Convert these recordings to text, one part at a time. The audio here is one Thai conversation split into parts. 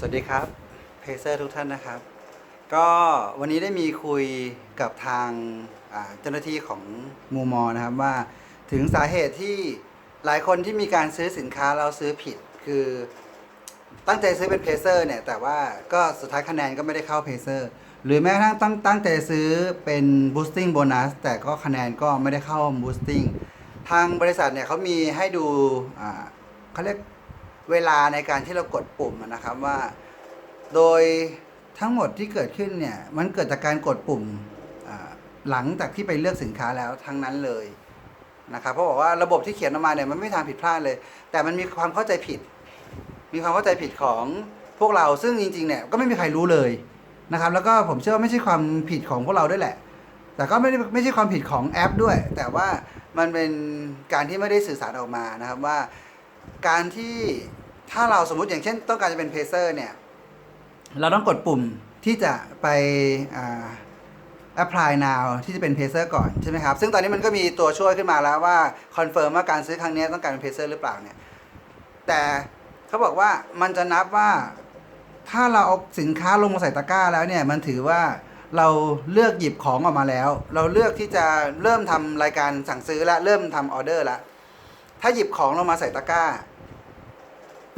สวัสดีครับเพเซอร์ทุกท่านนะครับ ก็วันนี้ได้มีคุยกับทางเจ้าหน้าที่ของมูมอนะครับว่าถึงสาเหตุที่หลายคนที่มีการซื้อสินค้าเราซื้อผิด คือตั้งใจซื้อเป็นเพเซอร์เนี่ยแต่ว่าก็สุดท้ายคะแนนก็ไม่ได้เข้าเพเซอร์หรือแม้กระทั่งตั้งตั้งใจซื้อเป็นบูสติ้งโบนัสแต่ก็คะแนนก็ไม่ได้เข้าบูสติ้งทางบริษัทเนี่ยเขามีให้ดูเขาเรียก เวลาในการที่เรากดปุ่มนะครับว่า โดยทั้งหมดที่เกิดขึ้นเนี่ยมันเกิดจากการกดปุ่มหลังจากที่ไปเลือกสินค้าแล้วทั้งนั้นเลยนะครับเพราะบอกว่าระบบที่เขียนออกมาเนี่ยมันไม่ทางผิดพลาดเลย แต่มันมีความเข้าใจผิด มีความเข้าใจผิดของพวกเราซึ่งจริงๆเนี่ยก็ไม่มีใครรู้เลยนะครับ แล้วก็ผมเชื่อว่าไม่ใช่ความผิดของพวกเราด้วยแหละ แต่ก็ไม่ได้ไม่ใช่ความผิดของแอปด้วย แต่ว่ามันเป็นการที่ไม่ได้สื่อสารออกมานะครับว่า การที่ถ้าเราสมมุติอย่างเช่น ต้องการจะเป็นเพเซอร์เนี่ยเราต้องกดปุ่มที่จะไปอ่า apply now ที่จะเป็นเพเซอร์ก่อนใช่ไหมครับ ซึ่งตอนนี้มันก็มีตัวช่วยขึ้นมาแล้วว่าคอนเฟิร์มว่าการซื้อครั้งนี้ต้องการเป็นเพเซอร์หรือเปล่าเนี่ยแต่เขาบอกว่ามันจะนับว่าถ้าเราเอาสินค้าลงมาใส่ตะกร้าแล้วเนี่ยมันถือว่าเราเลือกหยิบของออกมาแล้ว เราเลือกที่จะเริ่มทำรายการสั่งซื้อและเริ่มทำออเดอร์แล้ว ถ้าหยิบของลงมาใส่ตะกร้า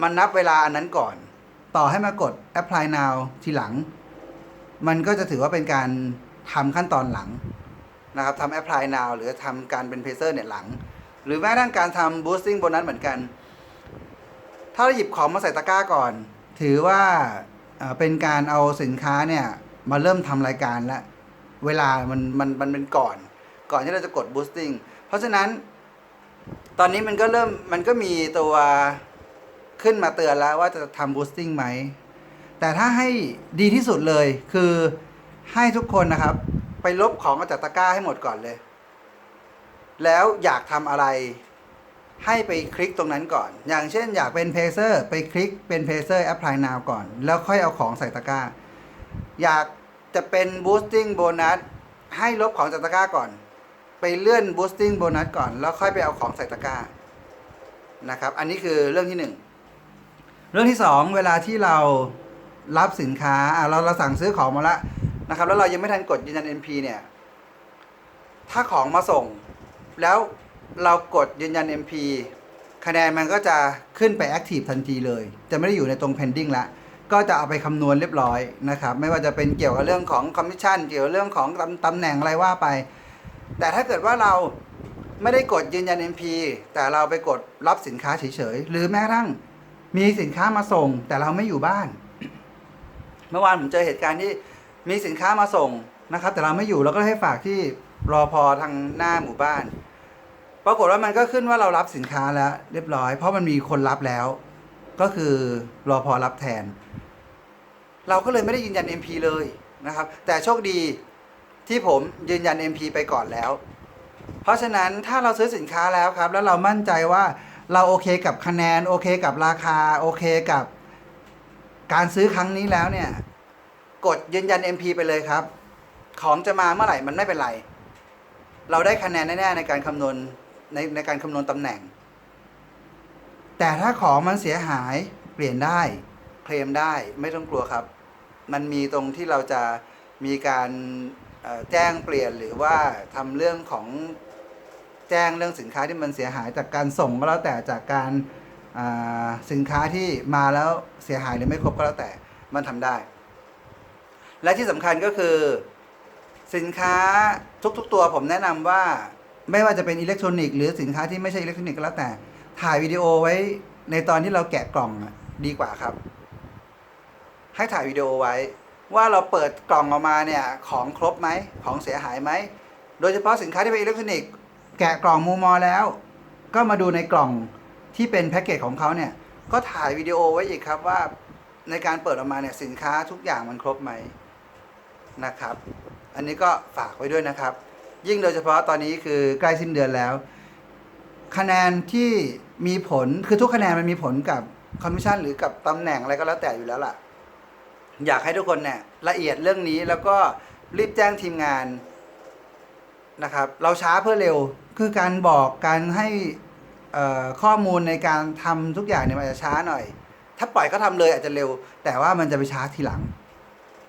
มันนับเวลาอันนั้นก่อน ต่อให้มากด apply now ทีหลัง มันก็จะถือว่าเป็นการทำขั้นตอนหลังนะครับทำ apply now หรือทำการเป็น pacer เนี่ยหลัง หรือแม้กระทั่งการทำ boosting bonus เหมือนกัน ถ้าเราหยิบของมาใส่ตะกร้าก่อน ถือว่าเอ่อเป็นการเอาสินค้าเนี่ยมาเริ่มทำรายการแล้วเวลามันมันมันเป็นก่อน ก่อนที่เราจะกด boosting เพราะฉะนั้น ตอนนี้มันก็เริ่มมันก็มีตัวขึ้นมาเตือนแล้วว่าจะทำ boosting ไหม แต่ถ้าให้ดีที่สุดเลยคือให้ทุกคนนะครับ ไปลบของออกจากตะกร้าให้หมดก่อนเลย แล้วอยากทำอะไรให้ไปคลิกตรงนั้นก่อน อย่างเช่นอยากเป็นเพเซอร์ไปคลิกเป็นเพเซอร์ apply now ก่อน แล้วค่อยเอาของใส่ตะกร้า อยากจะเป็น boosting bonus ให้ลบของจากตะกร้าก่อน ไปเลื่อน boosting bonus ก่อน แล้วค่อยไปเอาของใส่ตะกร้านะครับ อันนี้คือเรื่องที่หนึ่งเรื่องที่สองเวลาที่เรารับสินค้าเราเราสั่งซื้อของมาแล้วนะครับ แล้วเรายังไม่ทันกดยืนยัน NP เนี่ย ถ้าของมาส่ง แล้วเรากดยืนยัน MP คะแนนมันก็จะขึ้นไป Active ทันทีเลย จะไม่ได้อยู่ในตรง pending ละก็จะเอาไปคำนวณเรียบร้อยนะครับ ไม่ว่าจะเป็นเกี่ยวกับเรื่องของ commission เกี่ยวกับเรื่องของตำตำแหน่งอะไรว่าไป แต่ถ้าเกิดว่าเราไม่ได้กดยืนยัน MP แต่เราไปกดรับสินค้าเฉยๆ หรือแม้กระทั่งมีสินค้ามาส่ง แต่เราไม่อยู่บ้าน เมื่อวานผมเจอเหตุการณ์ที่มีสินค้ามาส่งนะครับ แต่เราไม่อยู่เราก็ให้ฝากที่รอพอทางหน้าหมู่บ้าน ปรากฏว่ามันก็ขึ้นว่าเรารับสินค้าแล้วเรียบร้อย เพราะมันมีคนรับแล้ว ก็คือรอพอรับแทน เราก็เลยไม่ได้ยืนยัน MP เลยนะครับ แต่โชคดี ที่ผมยืนยัน MP ไปก่อนแล้ว เพราะฉะนั้นถ้าเราซื้อสินค้าแล้วครับ แล้วเรามั่นใจว่าเราโอเคกับคะแนน โอเคกับราคา โอเคกับการซื้อครั้งนี้แล้วเนี่ย กดยืนยัน MP ไปเลยครับ ของจะมาเมื่อไหร่มันไม่เป็นไร เราได้คะแนนแน่ๆในการคำนวณในในการคำนวณตำแหน่ง แต่ถ้าของมันเสียหายเปลี่ยนได้เคลมได้ไม่ต้องกลัวครับ มันมีตรงที่เราจะมีการ แจ้งเปลี่ยนหรือว่าทำเรื่องของแจ้งเรื่องสินค้าที่มันเสียหายจากการส่งก็แล้วแต่จากการสินค้าที่มาแล้วเสียหายหรือไม่ครบก็แล้วแต่มันทำได้ และที่สำคัญก็คือสินค้าทุก ๆ ตัวผมแนะนำว่าไม่ว่าจะเป็นอิเล็กทรอนิกส์หรือสินค้าที่ไม่ใช่อิเล็กทรอนิกส์ก็แล้วแต่ ถ่ายวิดีโอไว้ในตอนที่เราแกะกล่องดีกว่าครับ ให้ถ่ายวิดีโอไว้ ว่าเราเปิดกล่องออกมาเนี่ยของครบไหมของเสียหายไหม โดยเฉพาะสินค้าที่เป็นอิเล็กทรอนิกส์แกะกล่องมูมอแล้ว ก็มาดูในกล่องที่เป็นแพ็กเกจของเขาเนี่ยก็ถ่ายวิดีโอไว้อีกครับว่าในการเปิดออกมาเนี่ยสินค้าทุกอย่างมันครบไหมนะครับ อันนี้ก็ฝากไว้ด้วยนะครับ ยิ่งโดยเฉพาะตอนนี้คือใกล้สิ้นเดือนแล้ว คะแนนที่มีผลคือทุกคะแนนมันมีผลกับคอมมิชชั่นหรือกับตำแหน่งอะไรก็แล้วแต่อยู่แล้วล่ะ อยากให้ทุกคนเนี่ยละเอียดเรื่องนี้แล้วก็รีบแจ้งทีมงานนะครับ เราช้าเพื่อเร็วคือการบอกการให้ข้อมูลในการทำทุกอย่างเนี่ยมันอาจจะช้าหน่อย ถ้าปล่อยเขาทำเลยอาจจะเร็ว แต่ว่ามันจะไปช้าทีหลัง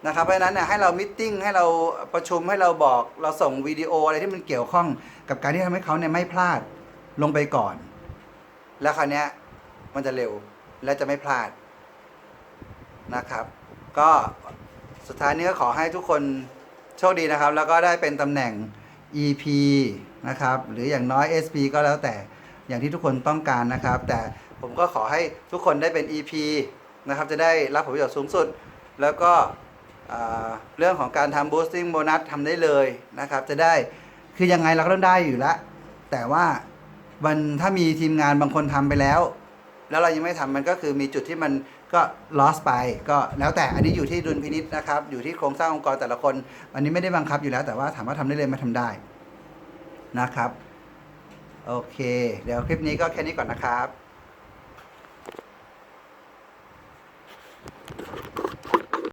นะครับเพราะฉะนั้นเนี่ยให้เรามิทติ้งให้เราประชุมให้เราบอกเราส่งวิดีโออะไรที่มันเกี่ยวข้องกับการที่ทำให้เขาเนี่ยไม่พลาดลงไปก่อน แล้วคราวเนี้ยมันจะเร็วและจะไม่พลาดนะครับ ก็สุดท้ายนี้ก็ขอให้ทุกคนโชคดีนะครับ แล้วก็ได้เป็นตำแหน่ง EP นะครับ หรืออย่างน้อย SP ก็แล้วแต่อย่างที่ทุกคนต้องการนะครับ แต่ผมก็ขอให้ทุกคนได้เป็น EP นะครับ จะได้รับผลประโยชน์สูงสุด แล้วก็เรื่องของการทำ boosting bonus ทำได้เลยนะครับ จะได้คือยังไงเราก็ต้องได้อยู่แล้ว แต่ว่ามันถ้ามีทีมงานบางคนทำไปแล้ว แล้วเรายังไม่ทำมันก็คือมีจุดที่มัน ก็ลอสไปก็แล้วแต่อันนี้อยู่ที่ดุลพินิษนะครับ อยู่ที่โครงสร้างองค์กรแต่ละคน อันนี้ไม่ได้บังคับอยู่แล้วแต่ว่าถามว่าทำได้เลยไหมาทำได้นะครับ โอเค เดี๋ยวคลิปนี้ก็แค่นี้ก่อนนะครับ